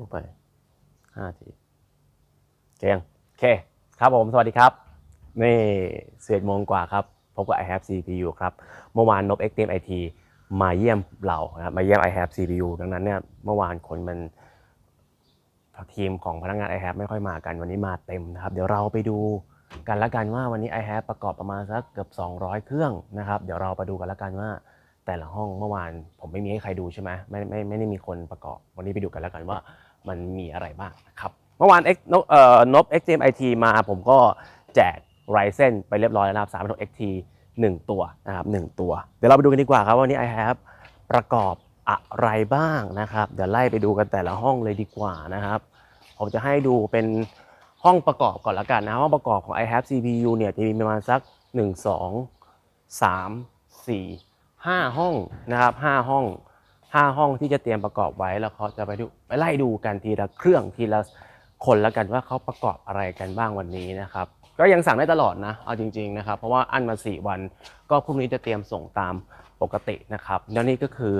ลงไปห้าทีเกียงโอเค ครับผม สวัสดีครับ นี่เสียโมงกว่าครับพบกับ i have CPU ครับ เมื่อวานนบ XTM IT มาเยี่ยมเรานะครับมาเยี่ยม i have CPU ดังนั้นเนี่ยเมื่อวานคนมันทีมของพนักงาน i have ไม่ค่อยมากันวันนี้มาเต็มนะครับ เดี๋ยวเราไปดูกันละกันว่าวันนี้ i have ประกอบประมาณสักเกือบ 200 เครื่องนะครับ เดี๋ยวเราไปดูกันละกันว่า แต่ละห้องเมื่อวานผมไม่มีให้ใครดูใช่ไหมไม่ไม่ไม่ได้มีคนประกอบ วันนี้ไปดูกันแล้วกันว่ามันมีอะไรบ้างนะครับ เมื่อวาน X นบเอ่อนบ XM IT มาผมก็แจก Ryzen ไปเรียบร้อยแล้วนะครับ3 XT 1ตัวนะครับ1ตัว เดี๋ยวเราไปดูกันดีกว่าครับวันนี้ I have ประกอบอะไรบ้างนะครับ เดี๋ยวไล่ไปดูกันแต่ละห้องเลยดีกว่านะครับผมจะให้ดูเป็นห้องประกอบก่อนละกันนะห้องประกอบของ i have CPU เนี่ยจะมีประมาณสัก 1 2 3 4 5 ห้องนะครับ5ห้อง 5 ห้องที่จะเตรียมประกอบไว้แล้วเขาจะไปดูไปไล่ดูกันทีละเครื่องทีละคนละกันว่าเขาประกอบอะไรกันบ้างวันนี้นะครับ ก็ยังสั่งได้ตลอดนะเอาจริง ๆนะครับ เพราะว่าอันมา 4 วัน ก็พรุ่งนี้จะเตรียมส่งตามปกตินะครับแล้วนี่ก็คือ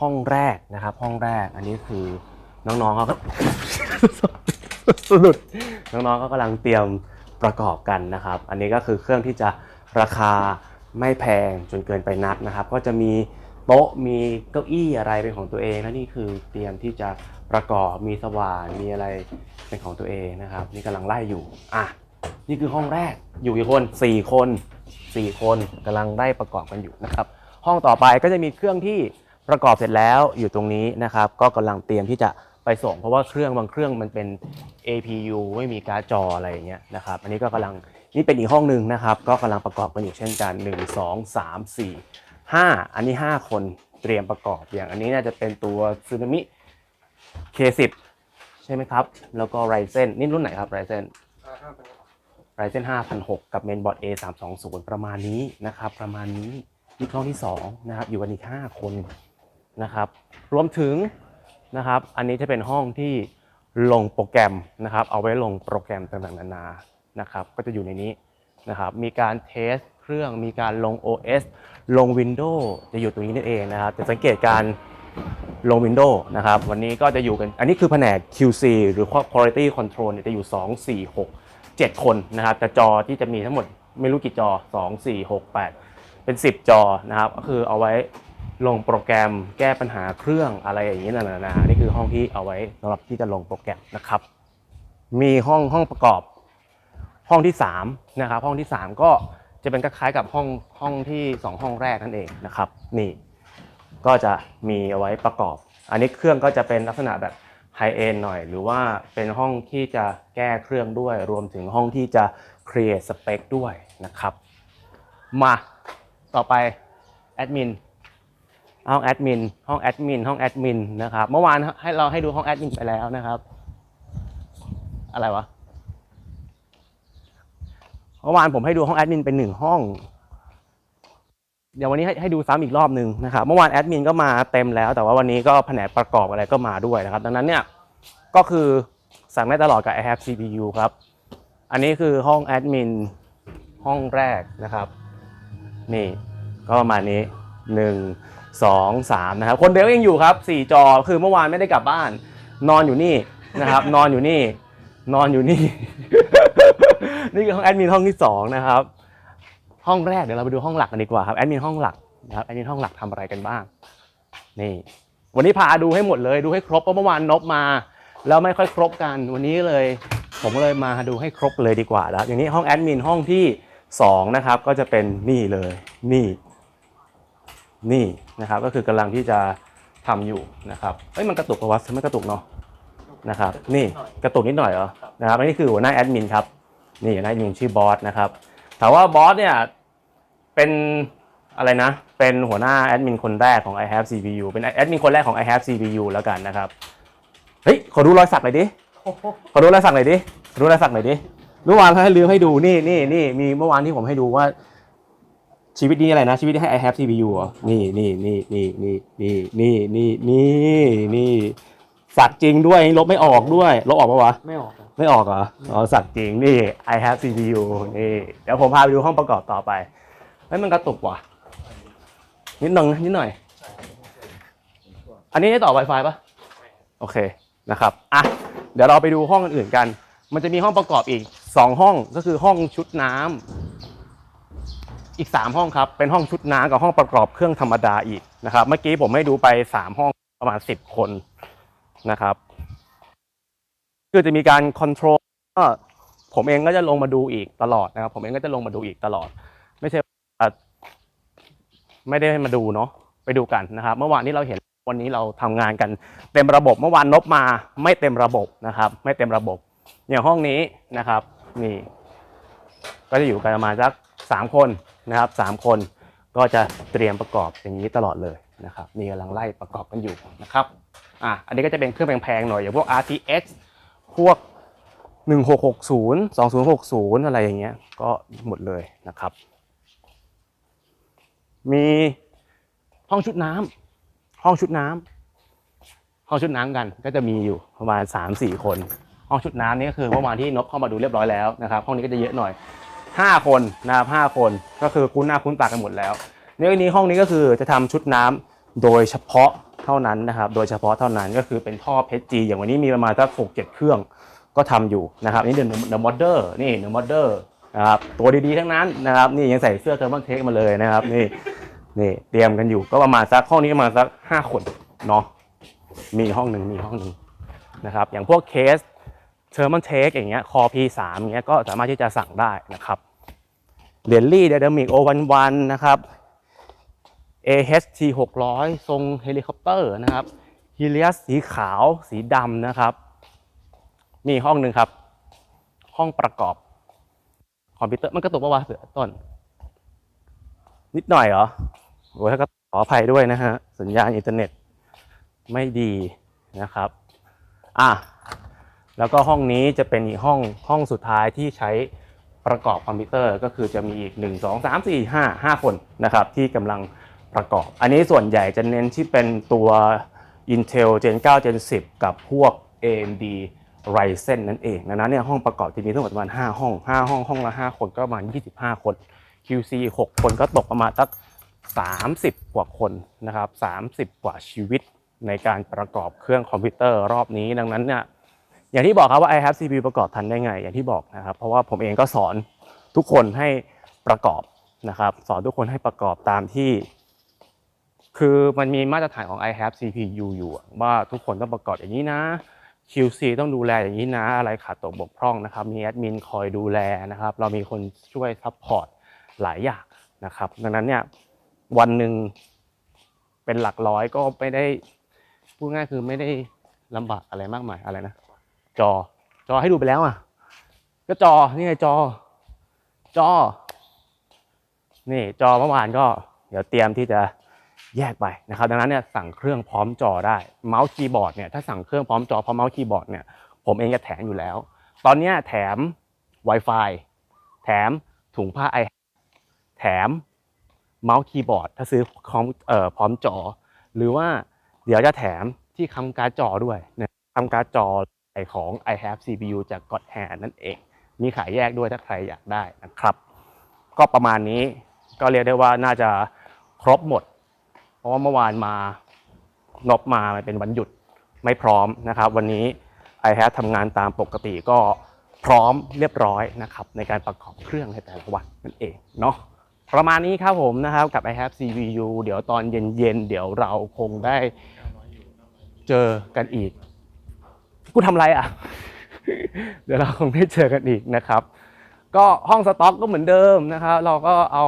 ห้องแรกนะครับ ห้องแรกอันนี้คือน้องๆเขาก็สะดุดน้องๆก็กำลังเตรียมประกอบกันนะครับ อันนี้ก็คือเครื่องที่จะราคา ไม่แพงจนเกินไปนักนะครับ ก็จะมีโต๊ะมีเก้าอี้อะไรเป็นของตัวเองและนี่คือเตรียมที่จะประกอบมีสว่านมีอะไรเป็นของตัวเองนะครับ นี่กำลังไล่อยู่อะนี่คือห้องแรกอยู่กี่คนสี่คนสี่คนกำลังไล่ประกอบกันอยู่นะครับ ห้องต่อไปก็จะมีเครื่องที่ประกอบเสร็จแล้วอยู่ตรงนี้นะครับ ก็กำลังเตรียมที่จะไปส่ง เพราะว่าเครื่องบางเครื่องมันเป็น APU ไม่มีการ์ดจออะไรอย่างเงี้ยนะครับ อันนี้ก็กำลัง นี่เป็นอีกห้องหนึ่งนะครับ ก็กำลังประกอบกันอยู่เช่นกัน 1 2 3 4 5 อันนี้ 5 คนเตรียมประกอบอย่างอันนี้น่าจะเป็นตัวซูนามิ K10 ใช่ไหมครับ แล้วก็ Ryzen นี่รุ่นไหนครับ Ryzen Ryzen 5006 กับ Mainboard A320 ประมาณนี้นะครับ ประมาณนี้นี่ห้องที่ 2 นะครับ อยู่กันอีก 5 คนนะครับ รวมถึงนะครับ อันนี้จะเป็นห้องที่ลงโปรแกรมนะครับ เอาไว้ลงโปรแกรมต่างๆนานา นะครับก็จะอยู่ในนี้นะครับมีการเทสเครื่องมีการลง OS ลง Windows จะอยู่ตรงนี้นั่นเองนะครับจะสังเกตการลง Windows นะครับวันนี้ก็จะอยู่กัน อันนี้คือแผนก QC หรือ Quality Control เนี่ยจะอยู่ 2 4 6 7 คนนะครับแต่จอที่จะมีทั้งหมดไม่รู้กี่จอ 2 4 6 8 เป็น 10 จอนะครับก็คือเอาไว้ลงโปรแกรมแก้ปัญหาเครื่องอะไรอย่างนี้นานานี่คือห้องที่เอาไว้สำหรับที่จะลงโปรแกรมนะครับ มีห้องห้องประกอบ ห้องที่3นะครับห้องที่ 3 ก็จะเป็นคล้ายๆกับห้องห้องที่ 2 ห้องแรกนั่นเองนะครับนี่ก็จะมีเอาไว้ประกอบ อันนี้เครื่องก็จะเป็นลักษณะแบบไฮเอนหน่อย หรือว่าเป็นห้องที่จะแก้เครื่องด้วย รวมถึงห้องที่จะ create spec ด้วยนะครับมาต่อไปแอดมินห้องแอดมินห้องแอดมินห้องแอดมินนะครับเมื่อวานให้เราให้ดูห้องแอดมินไปแล้วนะครับ อะไรวะ เมื่อวานผมให้ดูห้องแอดมินเป็นหนึ่งห้อง เดี๋ยววันนี้ให้ให้ดูซ้ำอีกรอบหนึ่งนะครับเมื่อวานแอดมินก็มาเต็มแล้ว แต่ว่าวันนี้ก็แผนกประกอบอะไรก็มาด้วยนะครับ ดังนั้นเนี่ยก็คือสั่งได้ตลอดกับ i have CPU ครับ อันนี้คือห้องแอดมินห้องแรกนะครับ นี่ก็ประมาณนี้หนึ่งสองสามนะครับ คนเดียวยังอยู่ครับสี่จอคือเมื่อวานไม่ได้กลับบ้าน นอนอยู่นี่นะครับ นอนอยู่นี่ นอนอยู่นี่ นี่คือห้องแอดมินห้องที่สองนะครับ ห้องแรกเดี๋ยวเราไปดูห้องหลักกันดีกว่าครับแอดมินห้องหลักนะครับแอดมินห้องหลักทำอะไรกันบ้าง นี่ วันนี้พาดูให้หมดเลยดูให้ครบเพราะเมื่อวานนบมา แล้วไม่ค่อยครบกัน วันนี้เลย ผมเลยมาดูให้ครบเลยดีกว่าแล้วอย่างนี้ห้องแอดมินห้องที่สองนะครับ ก็จะเป็นนี่เลย นี่ นี่นะครับ ก็คือกำลังที่จะทำอยู่นะครับเอ้ยมันกระตุกปะวะไม่กระตุกเนาะนะครับ นี่กระตุกนิดหน่อยเหรอนะครับอันนี้คือหัวหน้าแอดมินครับ นี่หัวหน้าแอดมินชื่อบอสนะครับถามว่าบอสเนี่ยเป็นอะไรนะ เป็นหัวหน้าแอดมินคนแรกของ i have CPU เป็นแอดมินคนแรกของ i have CPU แล้วกันนะครับ เฮ้ย ขอดูรอยสักหน่อยดิ ขอดูรอยสักหน่อยดิ ขอดูรอยสักหน่อยดิ เมื่อวานให้ลืมให้ดู นี่นี่นี่มีเมื่อวานที่ผมให้ดูว่า ชีวิตนี้อะไรนะ ชีวิตที่ให้ I have CPU เหรอนี่นี่นี่นี่นี่นี่นี่นี่นี่นี่สักจริงด้วย ลบไม่ออกด้วย ลบออกปะวะ ไม่ออก ไม่ออกเหรออ๋อสักจริงนี่ I have CPU นี่เดี๋ยวผมพาไปดูห้องประกอบต่อไปเฮ้ยมันกระตุกว่ะ นิดหนึงนิดหน่อย อันนี้ให้ต่อ Wi-Fi ปะโอเคนะครับอะเดี๋ยวเราไปดูห้องอื่นกัน มันจะมีห้องประกอบอีก2ห้องก็คือห้องชุดน้ำอีก3ห้องครับ เป็นห้องชุดน้ำกับห้องประกอบเครื่องธรรมดาอีกนะครับ เมื่อกี้ผมให้ดูไป3ห้องประมาณ10คนนะครับ คือจะมีการคอนโทรลผมเองก็จะลงมาดูอีกตลอดนะครับ ผมเองก็จะลงมาดูอีกตลอด ไม่ใช่ว่าไม่ได้มาดูเนาะไปดูกันนะครับ เมื่อวานนี้เราเห็นวันนี้เราทำงานกันเต็มระบบเมื่อวานนบมาไม่เต็มระบบนะครับ ไม่เต็มระบบอย่างห้องนี้นะครับนี่ก็จะอยู่กันประมาณสักสามคนนะครับสามคนก็จะเตรียมประกอบอย่างนี้ตลอดเลยนะครับนี่กำลังไล่ประกอบกันอยู่นะครับอะอันนี้ก็จะเป็นเครื่องแพงๆหน่อยอย่างพวก RTX พวก 1660 2060 อะไรอย่างเงี้ย ก็หมดเลยนะครับ มีห้องชุดน้ำห้องชุดน้ำห้องชุดน้ำกันก็จะมีอยู่ประมาณ 3-4 คน ห้องชุดน้ำนี่ก็คือเมื่อวานที่นบเข้ามาดูเรียบร้อยแล้วนะครับ ห้องนี้ก็จะเยอะหน่อย 5 คนนะครับ5คนก็คือคุ้นหน้าคุ้นตากันหมดแล้วในวันนี้ห้องนี้ก็คือจะทำชุดน้ำโดยเฉพาะ เท่านั้นนะครับ โดยเฉพาะเท่านั้นก็คือเป็นท่อเพชรจีอย่างวันนี้มีประมาณสักหกเจ็ดเครื่องก็ทำอยู่นะครับนี่เดอะเดอะมอเตอร์นี่เดอะมอเตอร์นะครับตัวดีๆทั้งนั้นนะครับนี่ยังใส่เสื้อเทอร์มันเทคมาเลยนะครับนี่นี่เตรียมกันอยู่ก็ประมาณสักห้องนี้ประมาณสักห้าคนเนาะมีห้องหนึ่งมีห้องหนึ่งนะครับอย่างพวกเคสเทอร์มันเทคอย่างเงี้ยคอ P3 อย่างเงี้ยก็สามารถที่จะสั่งได้นะครับเหรียญลี่เดมิกโอวันวันนะครับ AHT 600 ทรงเฮลิคอปเตอร์นะครับฮิเลียสสีขาวสีดำนะครับมีห้องหนึ่งครับ ห้องประกอบ คอมพิวเตอร์มันกระตุกปะวะเสือต้น นิดหน่อยเหรอโอ้ยก็ขออภัยด้วยนะฮะ สัญญาณอินเทอร์เน็ตไม่ดีนะครับ อะ แล้วก็ห้องนี้จะเป็นอีกห้องห้องสุดท้ายที่ใช้ประกอบคอมพิวเตอร์ก็คือจะมีอีก 1 2 3 4 5 5 คนนะครับ ที่กำลัง ประกอบ อันนี้ส่วนใหญ่จะเน้นที่เป็นตัว Intel Gen 9 Gen 10 กับพวก AMD Ryzen นั่นเองดังนั้นเนี่ยห้องประกอบจะมีทั้งหมดประมาณ 5 ห้อง 5 ห้อง ห้องละ 5 คนก็ประมาณ 25 คน QC 6 คนก็ตกประมาณสัก 30 กว่าคนนะครับ 30 กว่าชีวิตในการประกอบเครื่องคอมพิวเตอร์รอบนี้ ดังนั้นเนี่ยอย่างที่บอกครับว่า i have CPU ประกอบทันได้ไง อย่างที่บอกนะครับ เพราะว่าผมเองก็สอนทุกคนให้ประกอบนะครับ สอนทุกคนให้ประกอบตามที่ คือมันมีมาตรฐานของ i have CPU อยู่ว่าทุกคนต้องประกอบอย่างนี้นะ QC ต้องดูแลอย่างนี้นะ อะไรขาดตกบกพร่องนะครับ มีแอดมินคอยดูแลนะครับ เรามีคนช่วยซัพพอร์ตหลายอย่างนะครับ ดังนั้นเนี่ยวันหนึ่งเป็นหลักร้อยก็ไม่ได้พูดง่ายคือไม่ได้ลำบากอะไรมากมายอะไรนะ จอจอให้ดูไปแล้วอะ ก็จอนี่ไงจอ จอ นี่จอเมื่อวานก็ เดี๋ยวเตรียมที่จะ แยกไปนะครับ ดังนั้นเนี่ยสั่งเครื่องพร้อมจอได้ เมาส์คีย์บอร์ดเนี่ยถ้าสั่งเครื่องพร้อมจอพร้อมเมาส์คีย์บอร์ดเนี่ยผมเองจะแถมอยู่แล้ว ตอนนี้แถม Wi-Fi แถมถุงผ้าไอแถมเมาส์คีย์บอร์ด ถ้าซื้อพร้อมเอ่อพร้อมจอ หรือว่าเดี๋ยวจะแถมที่คำการ์ดจอด้วยนะคำการ์ดจอไอของ i have CPU จาก God Hand นั่นเอง มีขายแยกด้วยถ้าใครอยากได้นะครับ ก็ประมาณนี้ก็เรียกได้ว่าน่าจะครบหมด เพราะว่าเมื่อวานมานบมามันเป็นวันหยุดไม่พร้อมนะครับ วันนี้ i have ทำงานตามปกติก็พร้อมเรียบร้อยนะครับในการประกอบเครื่องในแต่ละวันนั่นเองเนาะประมาณนี้ครับผมนะครับกับ i have CPU เดี๋ยวตอนเย็นๆ เดี๋ยวเราคงได้เจอกันอีก กูทำอะไรอะ เดี๋ยวเราคงได้เจอกันอีกนะครับ ก็ห้องสต็อกก็เหมือนเดิมนะครับ เราก็เอา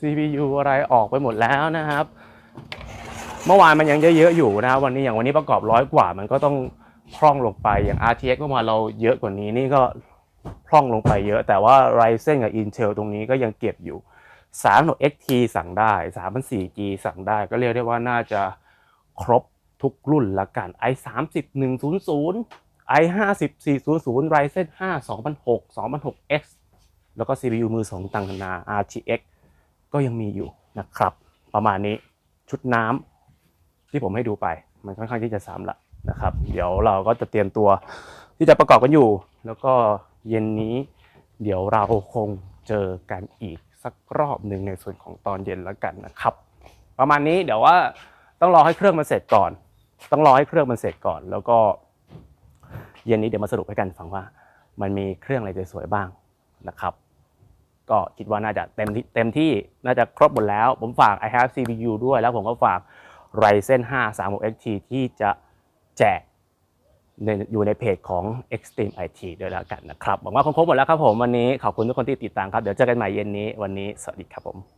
CPU อะไรออกไปหมดแล้วนะครับ เมื่อวานมันยังเยอะๆอยู่นะครับวันนี้อย่างวันนี้ประกอบร้อยกว่า มันก็ต้องพร่องลงไปอย่าง RTX เมื่อวานเราเยอะกว่านี้นี่ก็พร่องลงไปเยอะ แต่ว่า Ryzen กับ Intel ตรงนี้ก็ยังเก็บอยู่3 XT สั่งได้3 4 G สั่งได้ก็เรียกได้ว่าน่าจะครบทุกรุ่นละกัน i 3 0 100 i 5 400 Ryzen 5 2006 2006X แล้วก็ CPU มือสองต่างนานา RTX ก็ยังมีอยู่นะครับ ประมาณนี้ชุดน้ำ ที่ผมให้ดูไปมันค่อนข้างที่จะซ้ำละนะครับ เดี๋ยวเราก็จะเตรียมตัวที่จะประกอบกันอยู่ แล้วก็เย็นนี้เดี๋ยวเราคงเจอกันอีกสักรอบหนึ่งในส่วนของตอนเย็นแล้วกันนะครับ ประมาณนี้เดี๋ยวว่าต้องรอให้เครื่องมันเสร็จก่อน ต้องรอให้เครื่องมันเสร็จก่อน แล้วก็ เย็นนี้เดี๋ยวมาสรุปให้กันฟังว่า มันมีเครื่องอะไรสวยๆบ้างนะครับ ก็คิดว่าน่าจะเต็มที่เต็มที่น่าจะครบหมดแล้ว ผมฝาก i have CPU ด้วยแล้วผมก็ฝาก Ryzen 5 36 XT ที่จะแจกในอยู่ในเพจของ Extreme IT ด้วยแล้วกันนะครับหวังว่าคงครบหมดแล้วครับผมวันนี้ขอบคุณทุกคนที่ติดตามครับ เดี๋ยวเจอกันใหม่เย็นนี้วันนี้สวัสดีครับผม